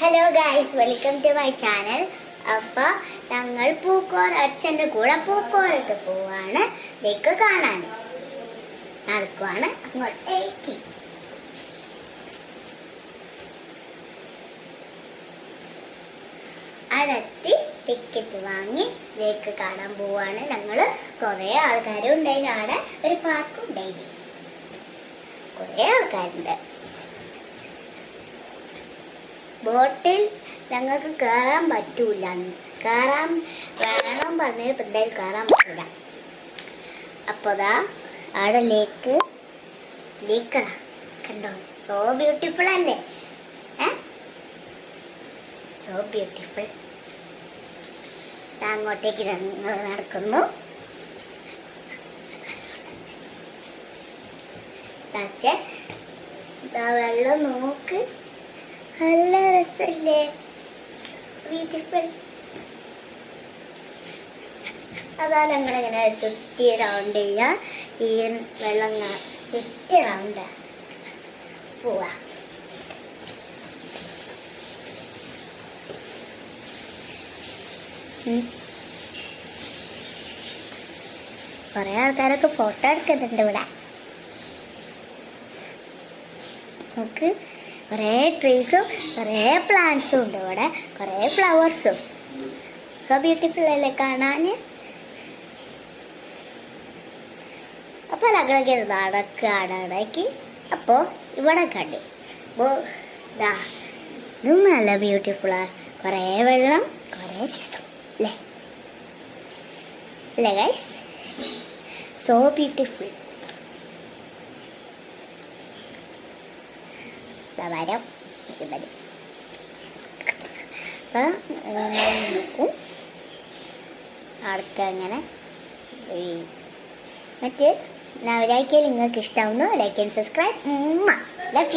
Hello guys welcome to my channel അപ്പൊ ഞങ്ങൾ പൂക്കോർ അച്ഛന്റെ കൂടെ പൂക്കോലത്ത് പോവാണ്. ലേക്ക് കാണാൻ നടക്കുവാണ്. അങ്ങോട്ടേക്ക് അടത്തി ടിക്കറ്റ് വാങ്ങി ലേക്ക് കാണാൻ പോവാണ്. ഞങ്ങൾ കുറേ ആൾക്കാരും ഉണ്ടായിരുന്നു അവിടെ ഒരു പാർക്കും ഉണ്ടായിരുന്നു കുറേ ആൾക്കാരുണ്ട്. ബോട്ടിൽ ഞങ്ങൾക്ക് കയറാൻ പറ്റൂല. കയറാൻ വേണം പറഞ്ഞ പിള്ളേർ കയറാൻ പറ്റൂല. അപ്പോൾ ദാ അവിടെ ലേക്ക് ലേക്കാ കണ്ടോ? സോ ബ്യൂട്ടിഫുൾ അല്ലേ? സോ ബ്യൂട്ടിഫുൾ അങ്ങോട്ടേക്ക് ഞങ്ങൾ നടക്കുന്നു. വെള്ളം നോക്ക്. നല്ല രസമല്ലേ ബ്യൂട്ടിഫുൾ അതാണ് ഞങ്ങളിങ്ങനെ ചുറ്റി റൗണ്ട് ചെയ്യാ. ഈ വെള്ളം ചുറ്റി റൗണ്ട് പോവാ. കുറേ ആൾക്കാരൊക്കെ ഫോട്ടോ എടുക്കുന്നുണ്ട് ഇവിടെ. നമുക്ക് കുറേ ട്രീസും കുറേ പ്ലാന്റ്സും ഉണ്ട് ഇവിടെ. കുറേ ഫ്ലവേഴ്സും സോ ബ്യൂട്ടിഫുൾ അല്ലേ കാണാൻ? അപ്പോൾ ഞങ്ങൾക്ക് നടക്കുകയാണ് ഇടയ്ക്ക്. അപ്പോൾ ഇവിടെ കണ്ടു. അപ്പോൾ ദാ ഇതും നല്ല ബ്യൂട്ടിഫുള്ളാണ് കുറേ വെള്ളം കുറേ രസം അല്ലേ? അല്ലേ ഗൈസ് സോ ബ്യൂട്ടിഫുൾ വരം ഇരുപത്. അപ്പം നോക്കും ആൾക്ക് അങ്ങനെ. എന്നിട്ട് നവരാക്കിയാൽ നിങ്ങൾക്ക് ഇഷ്ടമാവുന്നു ലൈക്ക് ആൻഡ് സബ്സ്ക്രൈബ് ലൈക്ക്